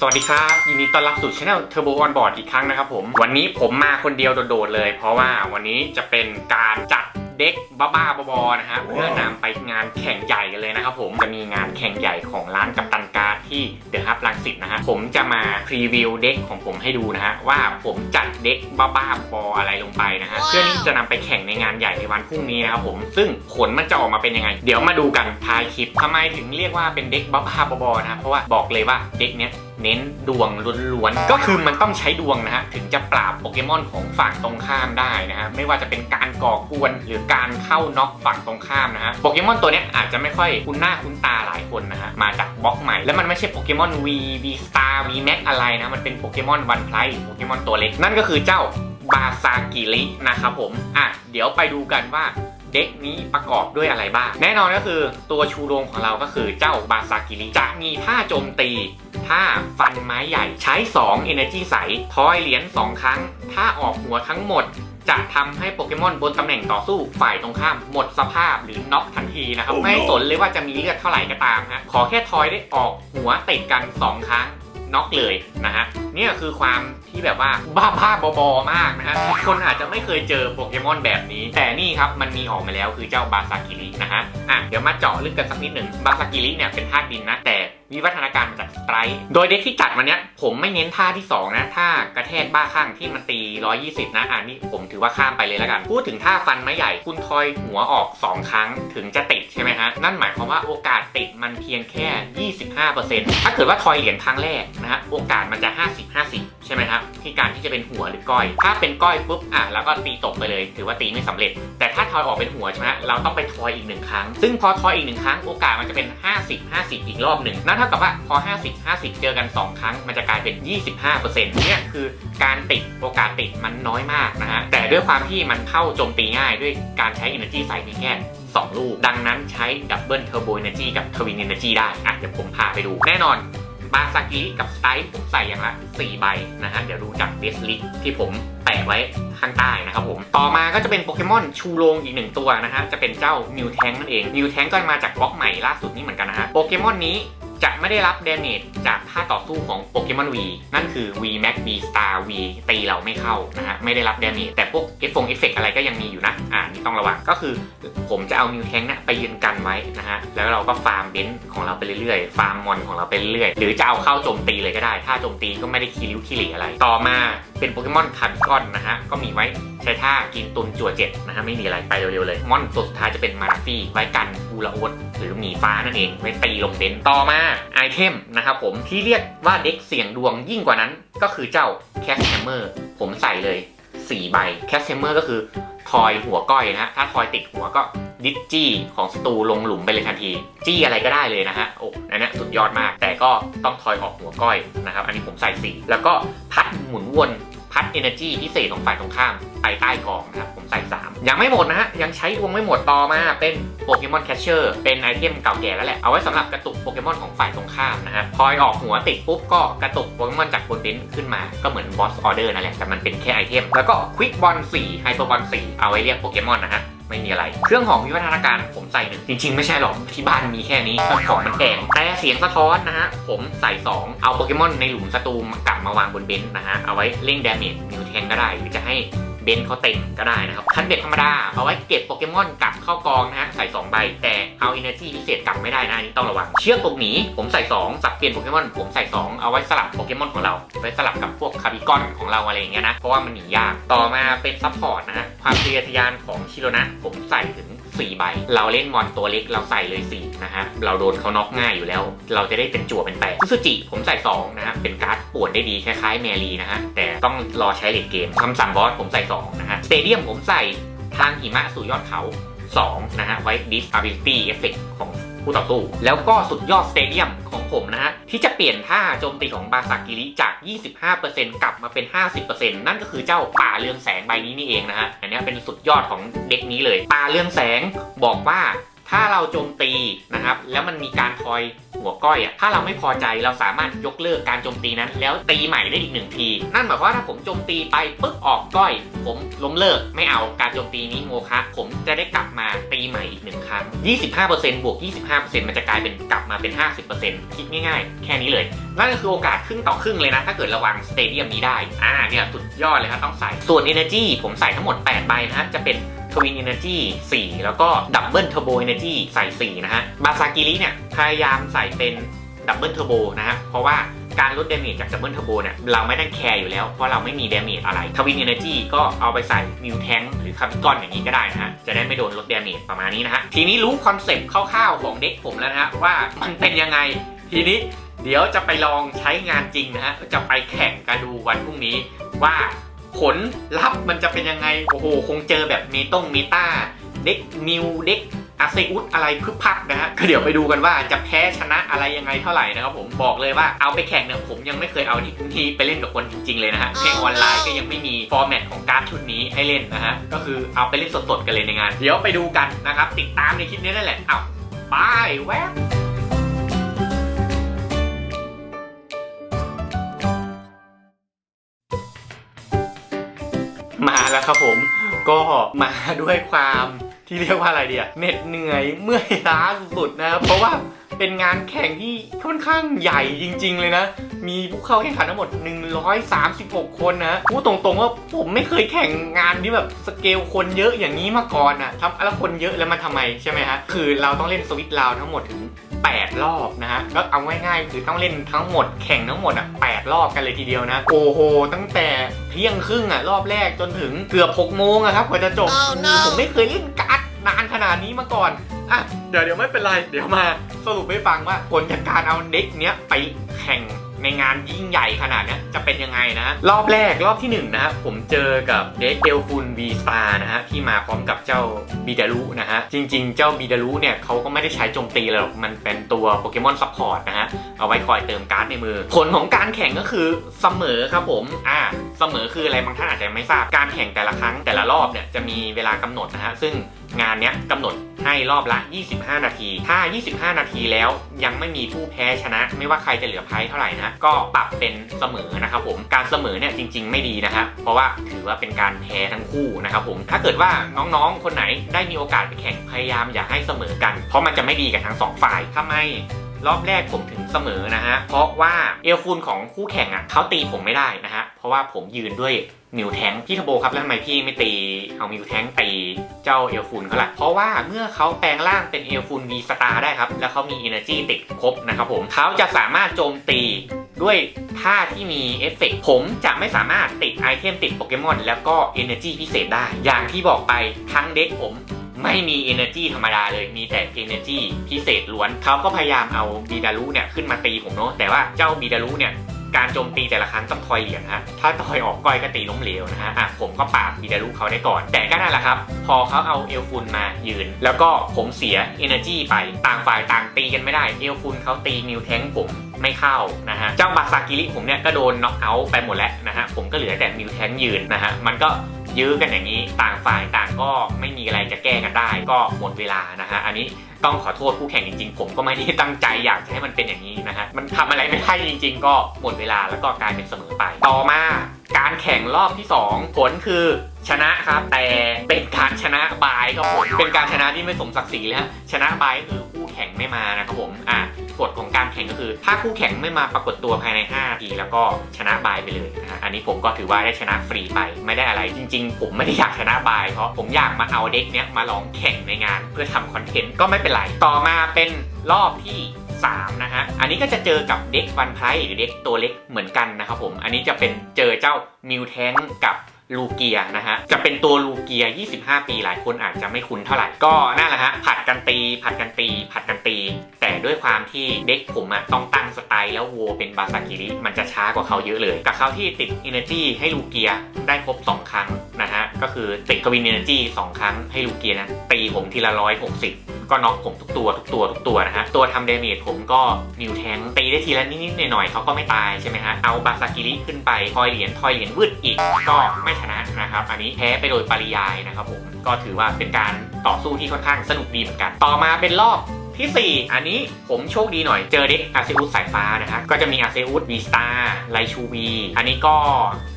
สวัสดีครับยินดีต้อนรับสู่ช anel Turbo On Board อีกครั้งนะครับผม วันนี้ผมมาคนเดียวโดดๆเลย เพราะว่าวันนี้จะเป็นการจัดเด็กบ้าๆบอๆนะฮะเพื่อนำไปงานแข่งใหญ่กันเลยนะครับผมจะมีงานแข่งใหญ่ของร้านกัปตันการ์ดที่เดอะฮับลังสิตนะฮะผมจะมาพรีวิวเด็กของผมให้ดูนะฮะว่าผมจัดเด็กบ้าๆบอๆอะไรลงไปนะฮะเพื่อที่จะนำไปแข่งในงานใหญ่ในวันพรุ่งนี้นะครับผมซึ่งผลมันจะออกมาเป็นยังไง เดี๋ยวมาดูกันท้ายคลิปทำไมถึงเรียกว่าเป็นเด็กบ้าๆบอๆนะฮะเพราะว่าบอกเลยว่าเด็กเนี้ย เน้นดวงล้วนๆ ก็คือมันต้องใช้ดวงนะฮะ ถึงจะปราบโปเกมอนของฝั่งตรงข้ามได้นะฮะ ไม่ว่าจะเป็นการก่อกวนหรือการเข้าน็อกฝั่งตรงข้ามนะฮะ โปเกมอนตัวเนี้ยอาจจะไม่ค่อยคุ้นหน้าคุ้นตาหลายคนนะฮะ มาจากบล็อกใหม่ แล้วมันไม่ใช่โปเกมอน V V Star V Max อะไรนะ มันเป็นโปเกมอนวันไพร์โปเกมอนตัวเล็ก นั่นก็คือเจ้าบาซากิรินะครับผม อะ เดี๋ยวไปดูกันว่า เด็กนี้ประกอบด้วยอะไรบ้าง แน่นอนก็คือตัวชูโรงของเราก็คือเจ้าบาซากิริจะมีท่าโจมตีท่าฟันไม้ใหญ่ใช้ 2 Energy ใสทอยเหรียญ2ครั้ง ถ้าออกหัวทั้งหมด จะทำให้โปเกมอนบนตำแหน่งต่อสู้ฝ่ายตรงข้ามหมดสภาพหรือน็อกทันทีนะครับ Oh no ไม่สนเลยว่าจะมีเลือดเท่าไหร่ก็ตามฮะขอแค่ทอยได้ออกหัวติดกัน 2 ครั้ง น็อกเลยนะฮะเนี่ยคือความที่แบบว่าบ้าบ้าๆบอๆมากนะฮะคนอาจจะไม่เคยเจอโปเกมอนแบบนี้ แต่นี่ครับมันมีออกมาแล้วคือเจ้าบาซากิรินะฮะอะเดี๋ยวมาเจาะลึกกันสักนิดหนึ่งบาซากิริเนี่ยเป็นธาตุดินนะแต่ วิวัฒนาการมาจากสไตร์โดยเด็กที่จัดวันเนี้ยผมไม่เน้นท่าที่ 2 นะท่ากระแทกบ้าข้างที่มันตี 120 นะอ่านี่ผมถือว่าข้ามไปเลยแล้วกัน พูดถึงท่าฟันไม้ใหญ่ คุณทอยหัวออก 2 ครั้งถึงจะติดใช่ไหมฮะ นั่นหมายความว่าโอกาสติดมันเพียงแค่ 25%ถ้าเกิดว่าทอยเหรียญครั้งแรกนะฮะโอกาสมันจะ 50-50 ใช่ไหมครับที่การที่จะเป็นหัวหรือก้อย ถ้าเป็นก้อยปุ๊บอะแล้วก็ตีตกไปเลย ถือว่าตีไม่สำเร็จ แต่ถ้าทอยออกเป็นหัวใช่ไหมเราต้องไปทอยอีกหนึ่งครั้ง ซึ่งพอทอยอีกหนึ่งครั้งโอกาสมันจะเป็น 50 50 อีกรอบหนึ่งนั่นเท่ากับว่าพอ 50 50 เจอกัน 2 ครั้ง มันจะกลายเป็น 25%เนี่ยคือการติดโอกาสติดมันน้อยมากนะฮะ แต่ด้วยความที่มันเข้าโจมตีง่ายด้วยการใช้ energy ใส่เพียงแค่2ลูก ดังนั้นใช้ดับเบิลเทอร์โบ energy กับทวิน energy ได้อะเดี๋ยวผมพาไปดู แน่นอนบาซากิกับสไตล์ผมใส่อย่างละ 4 ใบนะฮะ เดี๋ยวดูจากเดสลิกที่ผมแปะไว้ข้างใต้นะครับผม ต่อมาก็จะเป็นโปเกมอนชูโรงอีกหนึ่งตัวนะฮะ จะเป็นเจ้ามิวแทงนั่นเองมิวแทงก็มาจากบล็อกใหม่ล่าสุดนี้เหมือนกันนะฮะ โปเกมอนนี้ จะไม่ได้รับเดเมจจากท่าต่อสู้ของโปเกมอน V นั่นคือ V Max V Star V ตีเราไม่เข้านะฮะไม่ได้รับเดเมจแต่พวกเอฟฟงเอฟเฟกอะไรก็ยังมีอยู่นะอ่านี่ต้องระวังก็คือ ผมจะเอามิวแทงเนี่ยไปยืนกันไว้นะฮะแล้วเราก็ฟาร์มเบนของเราไปเรื่อยๆ ฟาร์มมอนของเราไปเรื่อยๆ หรือจะเอาเข้าโจมตีเลยก็ได้ ถ้าโจมตีก็ไม่ได้คีริ้วคีหลีอะไรต่อมา เป็นโปเกมอนคาบิกอนนะฮะ ก็มีไว้ใช้ท่ากินตุนจั่วเจ็ดนะฮะ ไม่มีอะไรไปเร็วๆเลย มอนตัวสุดท้ายจะเป็นมาราฟี่ไว้กันบูราโอสหรือหมีฟ้านั่นเองไว้ตีลงเบนซ์ต่อมาไอเทมนะครับผมที่เรียกว่าเด็กเสี่ยงดวงยิ่งกว่านั้น ก็คือเจ้าแคสแฮมเมอร์ผมใส่เลย4ใบแคสเซมเมอร์ก็คือทอยหัวก้อยนะฮะถ้าทอยติดหัวก็ ดิจจี้ของศัตรูลงหลุมไปเลยทันที จี้อะไรก็ได้เลยนะฮะโอ้อันนี้สุดยอดมาก แต่ก็ต้องทอยออกหัวก้อยนะครับ อันนี้ผมใส่4แล้วก็พัดหมุนวนพัด Energy พิเศษของฝ่ายตรงข้ามไปใต้กองนะครับผมใส่ 3 ยังไม่หมดนะฮะ ยังใช้วงไม่หมดต่อมาเป็นโปเกมอนแคชเชอร์เป็นไอเทมเก่าแก่แล้วแหละ เอาไว้สำหรับกระตุกโปเกมอนของฝ่ายตรงข้ามนะฮะพอยออกหัวติดปุ๊บก็กระตุกโปเกมอนจากบนเบนขึ้นมาก็เหมือนบอสออเดอร์นั่นแหละแต่มันเป็นแค่ไอเทมแล้วก็ควิกบอล4ไฮเปอร์บอล4เอาไว้เรียกโปเกมอนนะฮะ ไม่มีอะไร เครื่องของวิวัฒนาการผมใส่หนึ่งจริง ๆ ไม่ใช่หรอกที่บ้านมีแค่นี้ของมันแพงแต่เสียงสะท้อนนะฮะผมใส่ 2 เอาโปเกมอนในหลุมศัตรูกลับมาวางบนเบนซ์นะฮะเอาไว้เร่งดาเมจมิวแทนก็ได้หรือจะให้ บนซ์เขาเต็มก็ได้นะครับคันเบ็ดธรรมดาเอาไว้เก็บโปเกมอนกลับเข้ากองนะฮะใส่ 2 ใบ แต่เอาเอเนอร์จีพิเศษกลับไม่ได้นะอันนี้ต้องระวัง เชือกตกหนีผมใส่ 2 สับเปลี่ยนโปเกมอนผมใส่ 2 เอาไว้สลับโปเกมอนของเราไว้สลับกับพวกคาบิกอนของเราอะไรอย่างเงี้ยนะเพราะว่ามันหนียากต่อมาเป็นซัพพอร์ตนะฮะความทะเยอทยานของชิโรนะผมใส่ถึง 4ใบ เราเล่นมอนตัวเล็กเราใส่เลย4นะฮะ เราโดนเขาน็อกง่ายอยู่แล้ว เราจะได้เป็นจั่วเป็นแปดซูจิผมใส่2นะฮะ เป็นการ์ดป่วนได้ดีคล้ายๆแมรี่นะฮะ แต่ต้องรอใช้เลดเกมคำสั่งบอสผมใส่2นะฮะ สเตเดียมผมใส่ทางหิมะสู่ยอดเขา2นะฮะ ไว้ disability effect ของู้ต่อสู้แล้วก็สุดยอดสเตเดียมของผมนะฮะที่จะเปลี่ยนท่าโจมตีของบาซากิริจาก 25%กลับมาเป็น 50%นั่นก็คือเจ้าป่าเรืองแสงใบนี้นี่เองนะฮะอันนี้เป็นสุดยอดของเด็กนี้เลยป่าเรืองแสงบอกว่าถ้าเราโจมตีนะครับแล้วมันมีการทอย หัวก้อยอะถ้าเราไม่พอใจเราสามารถยกเลิกการโจมตีนั้น แล้วตีใหม่ได้อีกหนึ่งที นั่นหมายความว่าถ้าผมโจมตีไปปึ๊กออกก้อย ผมล้มเลิกไม่เอาการโจมตีนี้โมฆะผมจะได้กลับมาตีใหม่อีกหนึ่งครั้ง 25%บวก 25%มันจะกลายเป็นกลับมาเป็น 50%คิดง่ายๆ แค่นี้เลย นั่นก็คือโอกาสครึ่งต่อครึ่งเลยนะ ถ้าเกิดระวังสเตเดียมนี้ได้ อ่าเนี่ยสุดยอดเลยครับต้องใส่ ส่วน Energy ผมใส่ทั้งหมด 8 ใบนะฮะจะเป็น Twin Energy 4แล้วก็ Double Turbo Energy ใส่ 4 นะฮะ บาซากิริเนี่ย พยายามใส่เป็น Double Turbo นะฮะ เพราะว่าการลดเดเมจจาก Double Turbo เนี่ย เราไม่ได้แคร์อยู่แล้ว เพราะเราไม่มีเดเมจอะไร Twin Energy ก็เอาไปใส่มิวแทงหรือคาร์บิกอนอย่างนี้ก็ได้นะฮะ จะได้ไม่โดนลดเดเมจประมาณนี้นะฮะ ทีนี้รู้คอนเซปต์คร่าวๆของเด็กผมแล้วนะฮะว่ามันเป็นยังไง ทีนี้เดี๋ยวจะไปลองใช้งานจริงนะฮะ จะไปแข่งกันดูวันพรุ่งนี้ว่า ผลลัพธ์มันจะเป็นยังไง โอ้โห คงเจอแบบเมตงเมตาเด็กมิวเด็กอาเซอุสอะไรพึบพับนะฮะก็เดี๋ยวไปดูกันว่าจะแพ้ชนะอะไรยังไงเท่าไหร่นะครับผมบอกเลยว่าเอาไปแข่งเนี่ยผมยังไม่เคยเอาดิทีไปเล่นกับคนจริงๆเลยนะฮะแข่งออนไลน์ก็ยังไม่มีฟอร์แมตของการ์ดชุดนี้ให้เล่นนะฮะก็คือเอาไปเล่นสดๆกันเลยในงาน เดี๋ยวไปดูกันนะครับติดตามในคลิปนี้นั่นแหละเอาไปแวะ แล้วครับผมก็มาด้วยความที่เรียกว่าอะไรเดียเหน็ดเหนื่อยเมื่อยล้าสุดๆนะครับเพราะว่าเป็นงานแข่งที่ค่อนข้างใหญ่จริง ๆ เลยนะ มีผู้เข้าแข่งขันทั้งหมด 136 คนนะพูดตรงๆว่าผมไม่เคยแข่งงานที่แบบสเกลคนเยอะอย่างนี้มาก่อนนะทำแล้วคนเยอะแล้วมันทำไมใช่ไหมฮะคือเราต้องเล่นสวิตลาวทั้งหมดถึง8 รอบนะฮะ ก็เอาง่ายๆคือต้องเล่นทั้งหมดแข่งทั้งหมดอะ8รอบกันเลยทีเดียวนะ โอ้โห ตั้งแต่เที่ยงครึ่งอะรอบแรกจนถึงเกือบ6โมงอะครับกว่าจะจบ Oh no ผมไม่เคยเล่นการ์ดนานขนาดนี้มาก่อน อะ เดี๋ยวเดี๋ยวไม่เป็นไร เดี๋ยวมาสรุปให้ฟังว่าผลจากการเอาเด็กเนี้ยไปแข่ง ในงานยิ่งใหญ่ขนาดนี้จะเป็นยังไงนะ รอบแรกรอบที่หนึ่งนะฮะผมเจอกับเดทเดลฟุนวีสตาร์นะฮะที่มาพร้อมกับเจ้าบีดารุนะฮะจริง ๆ เจ้าบีดารุเนี่ยเขาก็ไม่ได้ใช้โจมตีหรอกมันเป็นตัวโปเกมอนซัพพอร์ตนะฮะเอาไว้คอยเติมการ์ดในมือ ผลของการแข่งก็คือเสมอครับผมอ่าเสมอคืออะไรบางท่านอาจจะไม่ทราบการแข่งแต่ละครั้งแต่ละรอบเนี่ยจะมีเวลากำหนดนะฮะซึ่ง งานเนี้ยกำหนดให้รอบละ 25 นาที ถ้า 25 นาทีแล้วยังไม่มีผู้แพ้ชนะ ไม่ว่าใครจะเหลือไพ่เท่าไหร่นะ ก็ปรับเป็นเสมอนะครับผม การเสมอเนี่ยจริง ๆ ไม่ดีนะครับ เพราะว่าถือว่าเป็นการแพ้ทั้งคู่นะครับผม ถ้าเกิดว่าน้องๆ คนไหนได้มีโอกาสไปแข่งพยายามอย่าให้เสมอกัน เพราะมันจะไม่ดีกับทั้งสองฝ่ายทำไม รอบแรกผมถึงเสมอนะฮะ เพราะว่าเอลฟูนของคู่แข่งอะเขาตีผมไม่ได้นะฮะ เพราะว่าผมยืนด้วยมิวแทงพี่ทโบครับแล้วทำไมพี่ไม่ตีเอามิวแทงตีเจ้าเอลฟูนเขาล่ะเพราะว่าเมื่อเขาแปลงร่างเป็นเอลฟูนวีสตาร์ได้ครับ แล้วเขามี Energy ติดครบนะครับผมเขาจะสามารถโจมตีด้วยท่าที่มีเอฟเฟกต์ผมจะไม่สามารถติดไอเทมติดโปเกมอนแล้วก็ Energy พิเศษได้ อย่างที่บอกไปทั้งเด็กผม ไม่มี Energy ธรรมดาเลย มีแต่ Energy พิเศษล้วน เขาก็พยายามเอาบีดารุเนี่ยขึ้นมาตีผมเนาะ แต่ว่าเจ้าบีดารุเนี่ยการโจมตีแต่ละครั้งต้องทอยเหรียญฮะ ถ้าทอยออกก้อยก็ตีล้มเหลวนะฮะ อะผมก็ปราบบีดารุเขาได้ก่อน แต่ก็นั่นแหละครับ พอเขาเอาเอลฟุนมายืน แล้วก็ผมเสีย Energy ไป ต่างฝ่ายต่างตีกันไม่ได้ เอลฟุนเขาตีมิวแทงผมไม่เข้านะฮะ เจ้าบาซากิริผมเนี่ยก็โดนน็อกเอาท์ไปหมดแล้วนะฮะ ผมก็เหลือแต่มิวแทงยืนนะฮะ มันก็ ยื้อกันอย่างนี้ ต่างฝ่ายต่างก็ไม่มีอะไรจะแก้กันได้ ก็หมดเวลานะฮะอันนี้ต้องขอโทษคู่แข่งจริงๆ ผมก็ไม่ได้ตั้งใจอยากจะให้มันเป็นอย่างนี้นะฮะมันทำอะไรไม่ได้จริง ๆ ก็หมดเวลาแล้วก็กลายเป็นเสมอไป ต่อมาการแข่งรอบที่ 2 ผลคือชนะครับแต่เป็นการชนะบายครับผมเป็นการชนะที่ไม่สมศักดิ์ศรีเลยฮะชนะบายก็คือ ข่งไม่มานะครับผมอะกฎของการแข่งก็คือ ถ้าคู่แข่งไม่มาปรากฏตัวภายใน5นาทีแล้วก็ชนะบายไปเลยนะฮะอันนี้ผมก็ถือว่าได้ชนะฟรีไปไม่ได้อะไร จริง ๆ ผมไม่ได้อยากชนะบายเพราะผมอยากมาเอาเด็กเนี้ยมาลองแข่งในงาน เพื่อทำคอนเทนต์ก็ไม่เป็นไรต่อมาเป็นรอบที่3นะฮะ อันนี้ก็จะเจอกับเด็กวันไพรหรือเด็กตัวเล็กเหมือนกันนะครับผม อันนี้จะเป็นเจอเจ้ามิวแทงกับ ลูเกียนะฮะ จะเป็นตัวลูเกีย 25 ปีหลายคนอาจจะไม่คุ้นเท่าไหร่ ก็นั่นแหละฮะ ผัดกันตี ผัดกันตี ผัดกันตี แต่ด้วยความที่เด็กผมอะต้องตั้งสไตล์แล้วโวเป็นบาซากิริ มันจะช้ากว่าเขาเยอะเลย กับเขาที่ติด Energy ให้ลูเกียได้ครบ 2 ครั้งนะฮะ ก็คือติดกวิน Energy 2 ครั้งให้ลูเกียนะตีผมทีละร้อยห ก็น็อกผมทุกตัวทุกตัวทุกตัวนะฮะตัวทำเดเมจผมก็มิวแทงตีได้ทีละนิดๆหน่อยๆเขาก็ไม่ตายใช่ไหมฮะเอาบาซากิริขึ้นไปทอยเหรียญทอยเหรียญวืดอีกก็ไม่ชนะนะครับอันนี้แพ้ไปโดยปริยายนะครับผมก็ถือว่าเป็นการต่อสู้ที่ค่อนข้างสนุกดีเหมือนกัน ต่อมาเป็นรอบที่ 4 อันนี้ผมโชคดีหน่อยเจอเด็กอาเซอุสสายฟ้านะฮะก็จะมีอาเซอุสวีสตาไลชูวี อันนี้ก็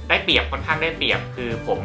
ได้เปรียบค่อนข้างได้เปรียบคือผม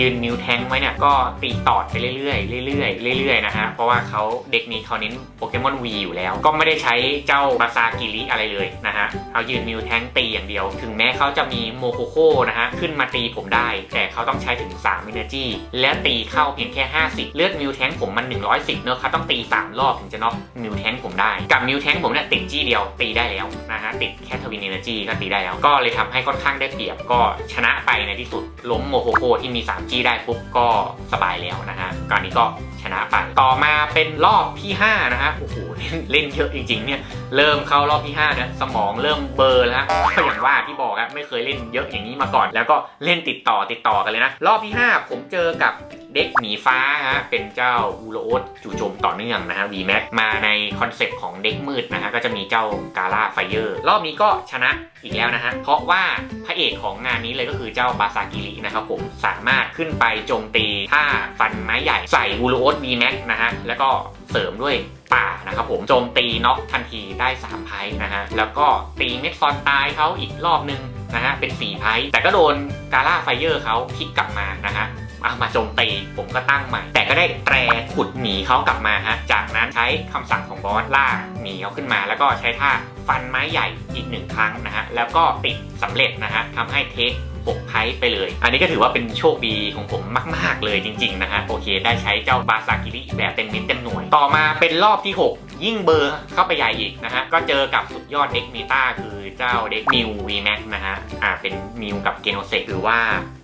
ยืนมิวแทงไว้เนี่ยก็ตีตอดไปเรื่อยๆเรื่อยๆเรื่อยๆนะฮะเพราะว่าเขาเด็กนี้เขาเน้นโปเกมอนวีอยู่แล้ว ก็ไม่ได้ใช้เจ้าบาซากิริอะไรเลยนะฮะเขายืนมิวแทงตีอย่างเดียว ถึงแม้เขาจะมีโมโคโคนะฮะขึ้นมาตีผมได้ แต่เขาต้องใช้ถึง3 Energy และตีเข้าเพียงแค่ 50 เลือดมิวแทงผมมัน 110เนอะเขาต้องตี 3 รอบถึงจะน็อกมิวแทงผมได้กับมิวแทงผมเนี่ยติดจี้เดียวตีได้แล้วนะฮะติดแค่ทวินเอเนจีก็ตีได้แล้ว ก็เลยทำให้ค่อนข้างได้เปรียบก็ชนะไปในที่สุดล้มโมโคโคที่มี3จี้ได้ปุ๊บก็สบายแล้วนะฮะการนี้ก็ชนะไป ต่อมาเป็นรอบที่5นะฮะ โอ้โห เล่นเล่นเยอะจริงๆ เนี่ย เริ่มเข้ารอบที่5นะสมองเริ่มเบลอร์แล้วฮะก็อย่างว่าที่บอกอะไม่เคยเล่นเยอะอย่างนี้มาก่อน แล้วก็เล่นติดต่อติดต่อกันเลยนะ รอบที่ 5 ผมเจอกับ เด็กหมีฟ้าฮะเป็นเจ้าอูโรโอสจู่โจมต่อเนื่องนะฮะ VMAX มาในคอนเซปต์ของเด็กมืดนะฮะก็จะมีเจ้ากา l าไฟเออร์รอบนี้ก็ชนะอีกแล้วนะฮะ เพราะว่าพระเอกของงานนี้เลยก็คือเจ้าบาซากิรินะครับผมสามารถขึ้นไปโจมตีท่าฟันไม้ใหญ่ใส่อูโรโอส VMAX นะฮะแล้วก็เสริมด้วยป่านะครับผมโจมตีน็อกทันทีได้3ไพ่นะฮะแล้วก็ตีเม็ดซอนตายเขาอีกรอบนึงนะฮะเป็น4ไพ่แต่ก็โดนกา l าไฟเออร์เขาพลิกกลับมานะฮะ เอามาโจมตีผมก็ตั้งใหม่ แต่ก็ได้แตรขุดหมีเขากลับมาฮะจากนั้นใช้คำสั่งของบอสล่ากหมีเขาขึ้นมา แล้วก็ใช้ท่าฟันไม้ใหญ่อีกหนึ่งครั้งนะฮะแล้วก็ติดสำเร็จนะฮะทำให้เทค6ไพ่ไปเลย อันนี้ก็ถือว่าเป็นโชคดีของผมมาก ๆ เลยจริง ๆ นะฮะ โอเค ได้ใช้เจ้าบาซากิริแบบเต็มเม็ดเต็มหน่วย ต่อมาเป็นรอบที่ 6 ยิ่งเบอร์เข้าไปใหญ่อีกนะฮะ ก็เจอกับสุดยอดเด็กเมตาคือเจ้าเด็กมิววีแม็กนะฮะ อ่า เป็นมิวกับเกโนเซกหรือว่า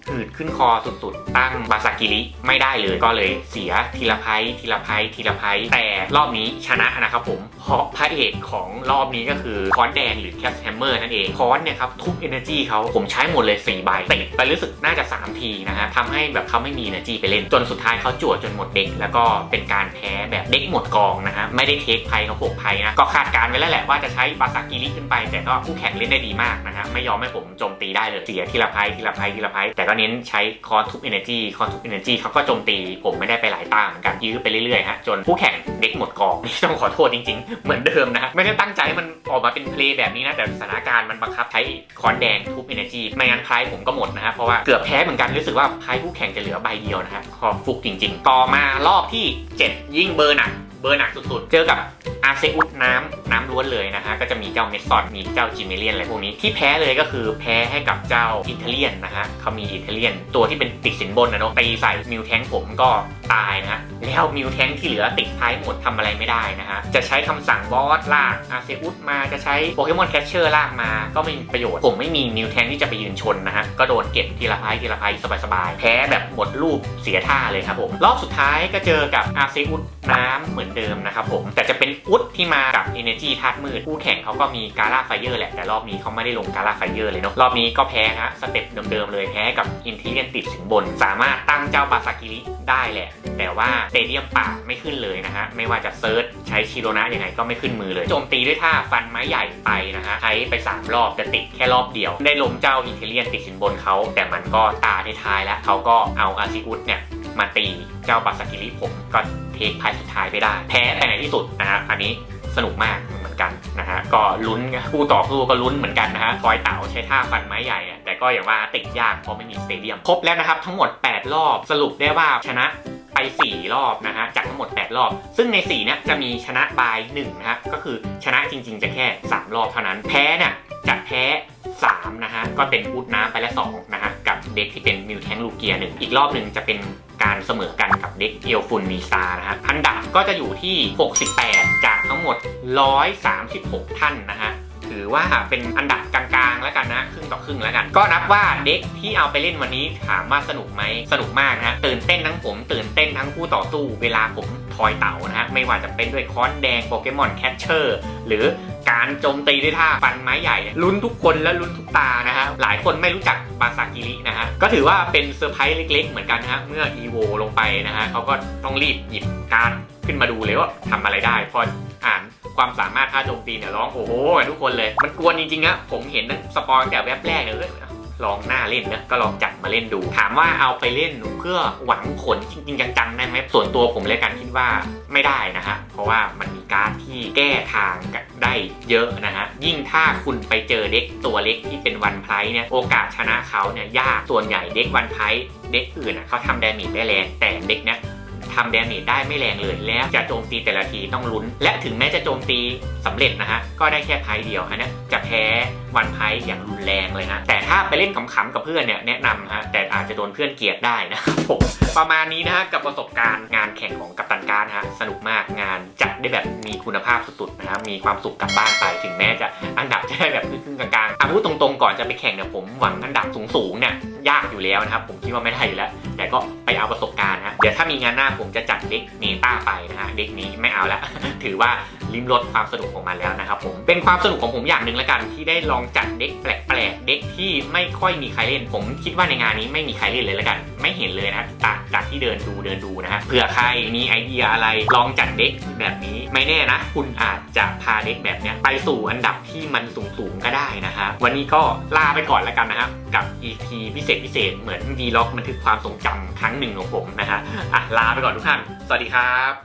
หืดขึ้นคอสุดๆ ตั้งบาซากิริไม่ได้เลยก็เลยเสียทีละไพ่ทีละไพ่ทีละไพ่แต่รอบนี้ชนะนะครับผม เพราะพระเอกของรอบนี้ก็คือคอนแดงหรือแคสแฮมเมอร์นั่นเองคอนเนี่ยครับทุบ energy เขาผมใช้หมดเลย4ใบติดไปรู้สึกน่าจะ 3 ทีนะฮะทำให้แบบเขาไม่มี energy ไปเล่น จนสุดท้ายเขาจวดจนหมดเด็ก แล้วก็เป็นการแพ้แบบเด็กหมดกองนะฮะไม่ได้เทคไพ่เขาหกไพ่นะก็คาดการไว้แล้วแหละว่าจะใช้บาซากิริขึ้นไป แต่ก็คู่แข่งเล่นได้ดีมากนะฮะไม่ยอมให้ผมโจมตีได้เลยเสียทีละไพ่ทีละไพ่ทีละไพ่แต่ก็เน้นใช้คอนทุบ energy คอนทุบ energy เขาก็โจมตีผมไม่ได้ไปหลายตาเหมือนกันยื้อไปเรื่อยๆฮะจนคู่แข่งเด็กหมดกองนี่ต้องขอโทษจริง ๆ เหมือนเดิมนะฮะไม่ได้ตั้งใจมันออกมาเป็นเพลย์แบบนี้นะแต่สถานการณ์มันบังคับใช้คอนแดงทุบ energy ไม่งั้นไพ่ผมก็หมดนะฮะเพราะว่าเกือบแพ้เหมือนกันรู้สึกว่าไพ่คู่แข่งจะเหลือใบเดียวนะฮะขอฟุกจริง ๆ ต่อมารอบที่ 7 ยิ่งเบอร์หนักเบอร์หนักสุดๆ เจอกับอาเซอุสน้ำน้ำล้วนเลยนะฮะก็จะมีเจ้าเมสซอนมีเจ้าจิเมเลียนอะไรพวกนี้ที่แพ้เลยก็คือแพ้ให้กับเจ้าอิตาเลียนนะฮะเขามีอิตาเลียน ตัวที่เป็นติดสินบนนะเนาะตีใส่มิวแทงผมก็ตายนะฮะแล้วมิวแทงที่เหลือติดท้ายหมดทำอะไรไม่ได้นะฮะจะใช้คำสั่งบอสลากอาเซอุสมาจะใช้โปเกมอนแคชเชอร์ลากมาก็ไม่มีประโยชน์ผมไม่มีมิวแทงที่จะไปยืนชนนะฮะก็โดนเก็บทีละไพ่ทีละไพ่สบายๆแพ้แบบหมดรูปเสียท่าเลยครับผมรอบสุดท้ายก็เจอกับอาเซอุสน้ำเหมือนเดิมนะครับผมแต่จะเป็นอุดที่มากับ Energy ธาตุมืด คู่แข่งเขาก็มีกา l าไฟเออร์แหละ แต่รอบนี้เขาไม่ได้ลงกา l าไฟเออร์เลยเนาะรอบนี้ก็แพ้ฮะสเต็ปเดิมๆเลยแพ้กับอินทีเลียนติดสินบน สามารถตั้งเจ้าบาซากิริได้แหละ แต่ว่าสเตเดียมป่าไม่ขึ้นเลยนะฮะไม่ว่าจะเซิร์ชใช้ชิโรนะยังไงก็ไม่ขึ้นมือเลยโจมตีด้วยท่าฟันไม้ใหญ่ไปนะฮะใช้ไป 3 รอบแต่ติดแค่รอบเดียว ได้ล้มเจ้าอินเทเลียนติดสินบนเขาแต่มันก็ตาท้ายแล้วเขาก็เอาอาซิอุสเนี่ย มาตีเจ้าบาซากิริผมก็เทคพายสุดท้ายไปได้ แพ้ไปในที่สุดนะฮะอันนี้สนุกมากเหมือนกันนะฮะก็ลุ้นคู่ต่อสู้ก็ลุ้นเหมือนกันนะฮะคอยเต๋าใช้ท่าฟันไม้ใหญ่อะแต่ก็อย่างว่าติดยากเพราะไม่มีสเตเดียมครบแล้วนะครับทั้งหมด 8 รอบสรุปได้ว่าชนะไป 4 รอบนะฮะจากทั้งหมด 8 รอบ ซึ่งใน4เนี่ยจะมีชนะบาย1นะฮะก็คือชนะจริง ๆ จะแค่ 3 รอบเท่านั้นแพ้เนี่ย จะแพ้3นะฮะก็เป็นอุดน้ำไปละ2นะฮะกับเด็กที่เป็นมิวแทงลูเกียหนึ่งอีกรอบหนึ่งจะเป็นการเสมอกันกับเด็กเอลฟุนมีซานะฮะอันดับก็จะอยู่ที่ 68 จากทั้งหมด 136 ท่านนะฮะถือว่าเป็นอันดับกลางๆแล้วกันนะครึ่งต่อครึ่งแล้วกัน ก็นับว่าเด็กที่เอาไปเล่นวันนี้ถามว่าสนุกไหมสนุกมากนะฮะตื่นเต้นทั้งผมตื่นเต้นทั้งผู้ต่อสู้เวลาผม ทอยเต่านะฮะไม่ว่าจะเป็นด้วยค้อนแดงโปเกมอนแคชเชอร์หรือการโจมตีด้วยท่าฟันไม้ใหญ่ลุ้นทุกคนและลุ้นทุกตานะฮะหลายคนไม่รู้จักบาซากิรินะฮะก็ถือว่าเป็นเซอร์ไพรส์เล็ก ๆ เหมือนกันนะฮะเมื่ออีโวลงไปนะฮะเขาก็ต้องรีบหยิบการขึ้นมาดูเลยว่าทำอะไรได้พออ่านความสามารถท่าโจมตีเนี่ยร้องโอ้โหทุกคนเลย มันกวนจริงๆอะผมเห็นสปอยแต่แวบแรกเลยเอ้ย ลองหน้าเล่นนะก็ลองจัดมาเล่นดู ถามว่าเอาไปเล่นเพื่อหวังผลจริงๆจังๆได้ไหมส่วนตัวผมเลยกันคิดว่าไม่ได้นะฮะเพราะว่ามันมีการดที่แก้ทางได้เยอะนะฮะยิ่งถ้าคุณไปเจอเด็กตัวเล็กที่เป็นวันไพร์เนี่ยโอกาสชนะเขาเนี่ยยากส่วนใหญ่เด็กวันไพร์เด็กอื่นอะเขาทำดาเมจได้แรงแต่เด็กเนี้ย ทำดเมจได้ไม่แรงเลยแล้วจะโจมตีแต่ละทีต้องลุ้น และถึงแม้จะโจมตีสำเร็จนะฮะก็ได้แค่ไพ่เดียวอันเนี้ยจะแพ้วันไพ่อย่างรุนแรงเลยนะแต่ถ้าไปเล่นขำๆกับเพื่อนเนี่ยแนะนำฮะแต่อาจจะโดนเพื่อนเกลียดได้นะครับผมประมาณนี้นะฮะกับประสบการณ์งานแข่งของกัปตันการนะฮะสนุกมากงานจัดได้แบบมีคุณภาพสุดๆนะฮะมีความสุขกลับบ้านไปถึงแม้จะอันดับจะได้แบบครึ่งๆกลางๆอะพูดตรงๆก่อนจะไปแข่งเนี่ยผมหวังอันดับสูงๆเนี่ย ยากอยู่แล้วนะครับ ผมคิดว่าไม่ได้อยู่แล้ว แต่ก็ไปเอาประสบการณ์นะเดี๋ยวถ้ามีงานหน้าผมจะจัดเด็กเมตาไปนะฮะเด็กนี้ไม่เอาแล้ว ถือว่าลิ้มรสความสนุกของมันแล้วนะครับผมเป็นความสนุกของผมอย่างหนึ่งแล้วกันที่ได้ลองจัดเด็กแปลกๆเด็กที่ไม่ค่อยมีใครเล่น ผมคิดว่าในงานนี้ไม่มีใครเล่นเลยแล้วกัน ไม่เห็นเลยนะจากจากที่เดินดูเดินดูนะฮะเผื่อใครมีไอเดียอะไรลองจัดเด็กแบบนี้ไม่แน่นะ คุณอาจจะพาเด็กแบบเนี้ยไปสู่อันดับที่มันสูงๆก็ได้นะฮะวันนี้ก็ลาไปก่อนแล้วกันนะครับกับ EP พิเศษพิเศษเหมือน V-Log บันทึกความทรงจำครั้งหนึ่งของผมนะฮะอะลาไปก่อนทุกท่าน สวัสดีครับ